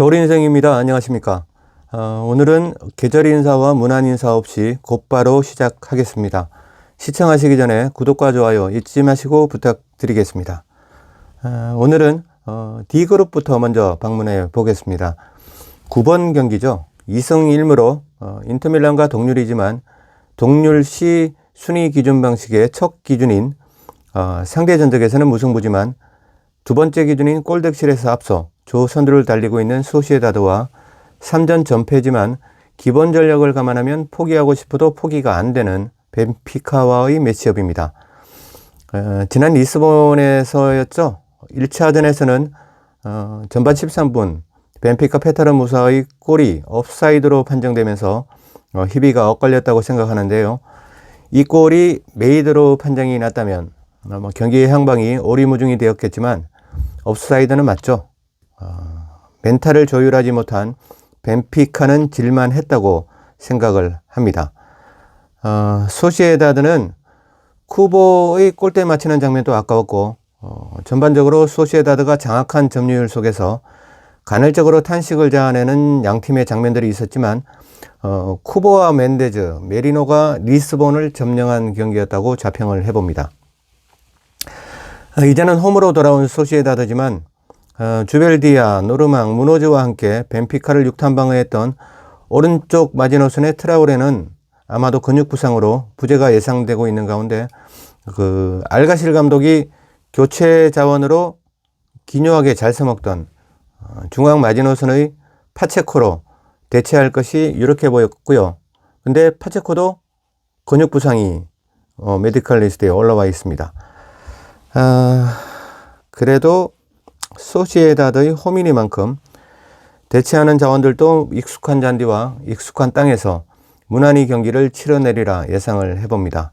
겨울 인생입니다. 안녕하십니까. 어, 오늘은 계절 인사와 문안 인사 없이 곧바로 시작하겠습니다. 시청하시기 전에 구독과 좋아요 잊지 마시고 부탁드리겠습니다. 어, 오늘은 어, D그룹부터 먼저 방문해 보겠습니다. 9번 경기죠. 2승 1무로 어, 인터밀란과 동률이지만 동률 시 순위 기준 방식의 첫 기준인 어, 상대 전적에서는 무승부지만 두 번째 기준인 골득실에서 앞서 조선두를 달리고 있는 소시에다드와 3전 전패지만 기본 전력을 감안하면 포기하고 싶어도 포기가 안 되는 벤피카와의 매치업입니다. 어, 지난 리스본에서였죠. 1차전에서는 어, 전반 13분 벤피카 페타르 무사의 골이 업사이드로 판정되면서 어, 희비가 엇갈렸다고 생각하는데요. 이 골이 메이드로 판정이 났다면 어, 뭐 경기의 향방이 오리무중이 되었겠지만 업사이드는 맞죠. 어, 멘탈을 조율하지 못한 벤피카는 질만 했다고 생각을 합니다. 어, 소시에다드는 쿠보의 골대 맞히는 장면도 아까웠고 어, 전반적으로 소시에다드가 장악한 점유율 속에서 간헐적으로 탄식을 자아내는 양 팀의 장면들이 있었지만 어, 쿠보와 멘데즈, 메리노가 리스본을 점령한 경기였다고 자평을 해봅니다. 어, 이제는 홈으로 돌아온 소시에다드지만 어, 주벨디아, 노르망, 무노즈와 함께 벤피카를 육탄방어했던 오른쪽 마지노선의 트라우레는 아마도 근육 부상으로 부재가 예상되고 있는 가운데 그 알가실 감독이 교체 자원으로 기묘하게 잘 써먹던 어, 중앙 마지노선의 파체코로 대체할 것이 이렇게 보였고요. 근데 파체코도 근육 부상이 어, 메디컬 리스트에 올라와 있습니다. 아, 그래도 소시에다드의 호미니만큼 대체하는 자원들도 익숙한 잔디와 익숙한 땅에서 무난히 경기를 치러내리라 예상을 해봅니다.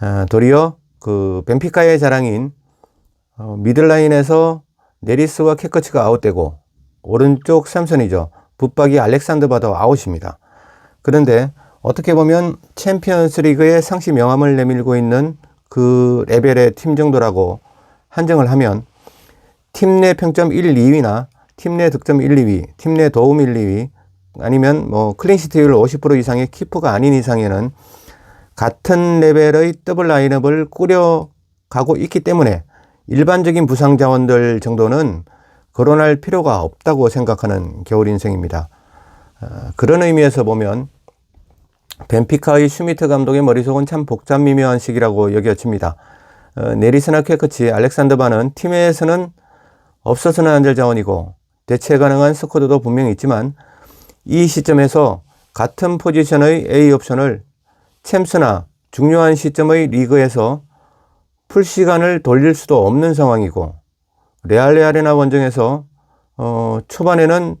아, 도리어 그 벤피카의 자랑인 어, 미들라인에서 네리스와 캐커츠가 아웃되고 오른쪽 삼선이죠. 붙박이 알렉산드 바도 아웃입니다. 그런데 어떻게 보면 챔피언스 리그의 상시 명함을 내밀고 있는 그 레벨의 팀 정도라고 한정을 하면 팀 내 평점 1, 2위나 팀 내 득점 1, 2위, 팀 내 도움 1, 2위 아니면 뭐 클린시트율 50% 이상의 키퍼가 아닌 이상에는 같은 레벨의 더블 라인업을 꾸려가고 있기 때문에 일반적인 부상 자원들 정도는 거론할 필요가 없다고 생각하는 겨울 인생입니다. 어, 그런 의미에서 보면 벤피카의 슈미트 감독의 머릿속은 참 복잡 미묘한 시기라고 여겨집니다. 어, 네리스나 퀘크치, 알렉산더 바는 팀에서는 없어서는 안 될 자원이고 대체 가능한 스쿼드도 분명히 있지만 이 시점에서 같은 포지션의 A 옵션을 챔스나 중요한 시점의 리그에서 풀 시간을 돌릴 수도 없는 상황이고 레알레 아레나 원정에서 어, 초반에는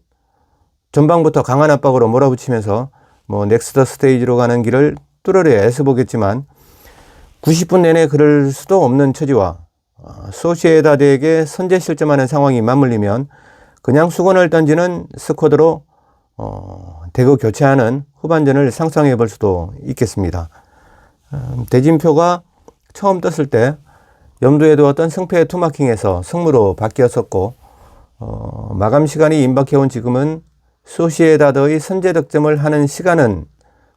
전방부터 강한 압박으로 몰아붙이면서 뭐 넥스트 스테이지로 가는 길을 뚫으려 애써보겠지만 90분 내내 그럴 수도 없는 처지와 어, 소시에다드에게 선제 실점하는 상황이 맞물리면 그냥 수건을 던지는 스쿼드로 어, 대거 교체하는 후반전을 상상해 볼 수도 있겠습니다. 음, 대진표가 처음 떴을 때 염두에 두었던 승패의 투마킹에서 승무로 바뀌었었고 어, 마감 시간이 임박해온 지금은 소시에다드의 선제 득점을 하는 시간은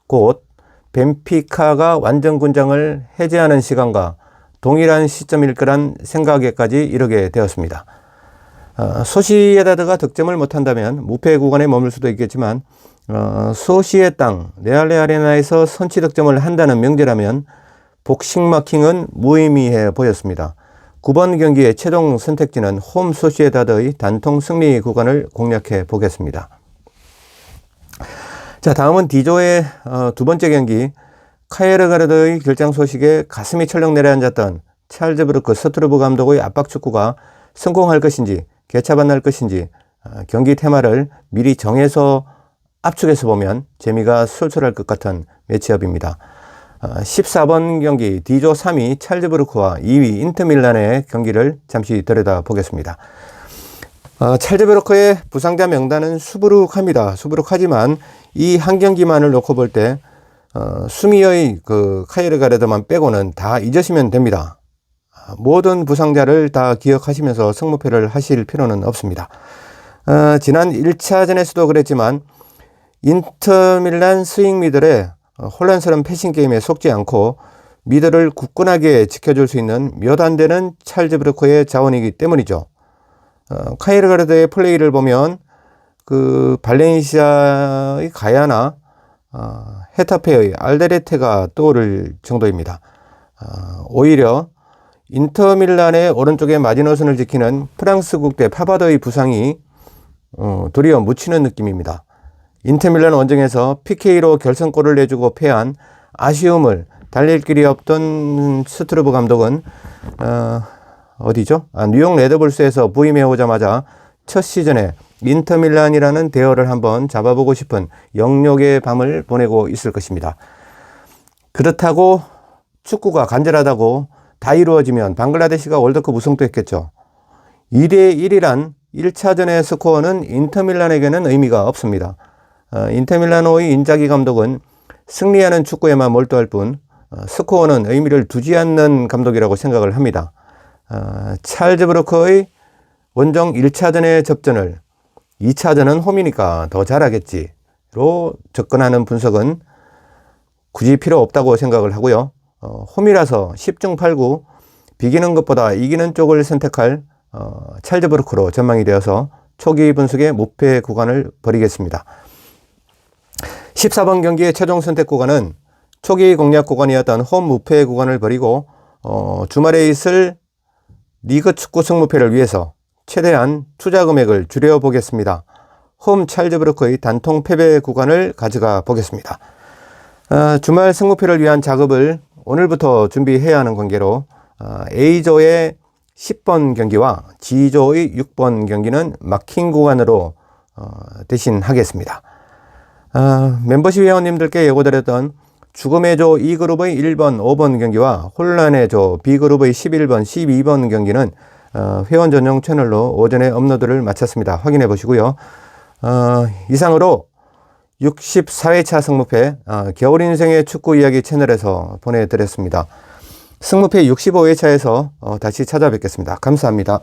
곧 벤피카가 완전 군장을 해제하는 시간과 동일한 시점일 거란 생각에까지 이르게 되었습니다. 어, 소시에다드가 득점을 못한다면 무패 구간에 머물 수도 있겠지만 어, 소시의 땅 레알레 아레나에서 선취 득점을 한다는 명제라면 복싱 마킹은 무의미해 보였습니다. 9번 경기의 최종 선택지는 홈 소시에다드의 단통 승리 구간을 공략해 보겠습니다. 자, 다음은 D조의 어, 두 번째 경기 카에르가르드의 결장 소식에 가슴이 철렁 내려앉았던 찰즈 브루크 서트르브 감독의 압박 축구가 성공할 것인지 개차반날 것인지 어, 경기 테마를 미리 정해서 압축해서 보면 재미가 쏠쏠할 것 같은 매치업입니다. 14번 어, 경기 D조 3위 찰즈 브루크와 2위 인터밀란의 경기를 잠시 들여다 보겠습니다. 어, 찰즈 브루크의 부상자 명단은 수부룩합니다. 수부룩하지만 이 한 경기만을 놓고 볼 때 어, 수미의 그 카이르 가레드만 빼고는 다 잊으시면 됩니다. 모든 부상자를 다 기억하시면서 승무패를 하실 필요는 없습니다. 어, 지난 1차전에서도 그랬지만 인터밀란 스윙 미들의 어, 혼란스러운 패싱 게임에 속지 않고 미들을 굳건하게 지켜줄 수 있는 몇 안 되는 찰즈 브루커의 자원이기 때문이죠. 어, 카이르 가르드의 플레이를 보면 그 발렌시아의 가야나 어, 헤타페의 알데레테가 떠오를 정도입니다. 어, 오히려 인터밀란의 오른쪽에 마지노선을 지키는 프랑스 국대 파바더의 부상이 어, 도리어 묻히는 느낌입니다. 인터밀란 원정에서 PK로 결승골을 내주고 패한 아쉬움을 달랠 길이 없던 스트로브 감독은 어, 어디죠? 아, 뉴욕 레드불스에서 부임해 오자마자 첫 시즌에 인터 밀란이라는 대열을 한번 잡아보고 싶은 영역의 밤을 보내고 있을 것입니다. 그렇다고 축구가 간절하다고 다 이루어지면 방글라데시가 월드컵 우승도 했겠죠. 1대 1이란 1차전의 스코어는 인터밀란에게는 의미가 없습니다. 어, 인터밀라노의 인자기 감독은 승리하는 축구에만 몰두할 뿐 어, 스코어는 의미를 두지 않는 감독이라고 생각을 합니다. 어, 찰즈 브로커의 원정 1차전의 접전을 2차전은 홈이니까 더 잘하겠지로 접근하는 분석은 굳이 필요 없다고 생각을 하고요. 어, 홈이라서 10중 8구 비기는 것보다 이기는 쪽을 선택할 어, 찰즈 브로커로 전망이 되어서 초기 분석의 무패 구간을 벌이겠습니다. 14번 경기의 최종 선택 구간은 초기 공략 구간이었던 홈 무패 구간을 버리고 어, 주말에 있을 리그 축구 승무패를 위해서 최대한 투자 금액을 줄여 보겠습니다. 홈 찰즈 브로커의 단통 패배 구간을 가져가 보겠습니다. 어, 주말 승무패를 위한 작업을 오늘부터 준비해야 하는 관계로 어, A조의 10번 경기와 G조의 6번 경기는 마킹 구간으로 어, 대신하겠습니다. 어, 멤버십 회원님들께 예고드렸던 죽음의 조 2그룹의 1번, 5번 경기와 혼란의 조 B그룹의 11번, 12번 경기는 어, 회원 전용 채널로 오전에 업로드를 마쳤습니다. 확인해 보시고요. 어, 이상으로 64회차 승무패 어, 겨울 인생의 축구 이야기 채널에서 보내드렸습니다. 승무패 65회차에서 어, 다시 찾아뵙겠습니다. 감사합니다.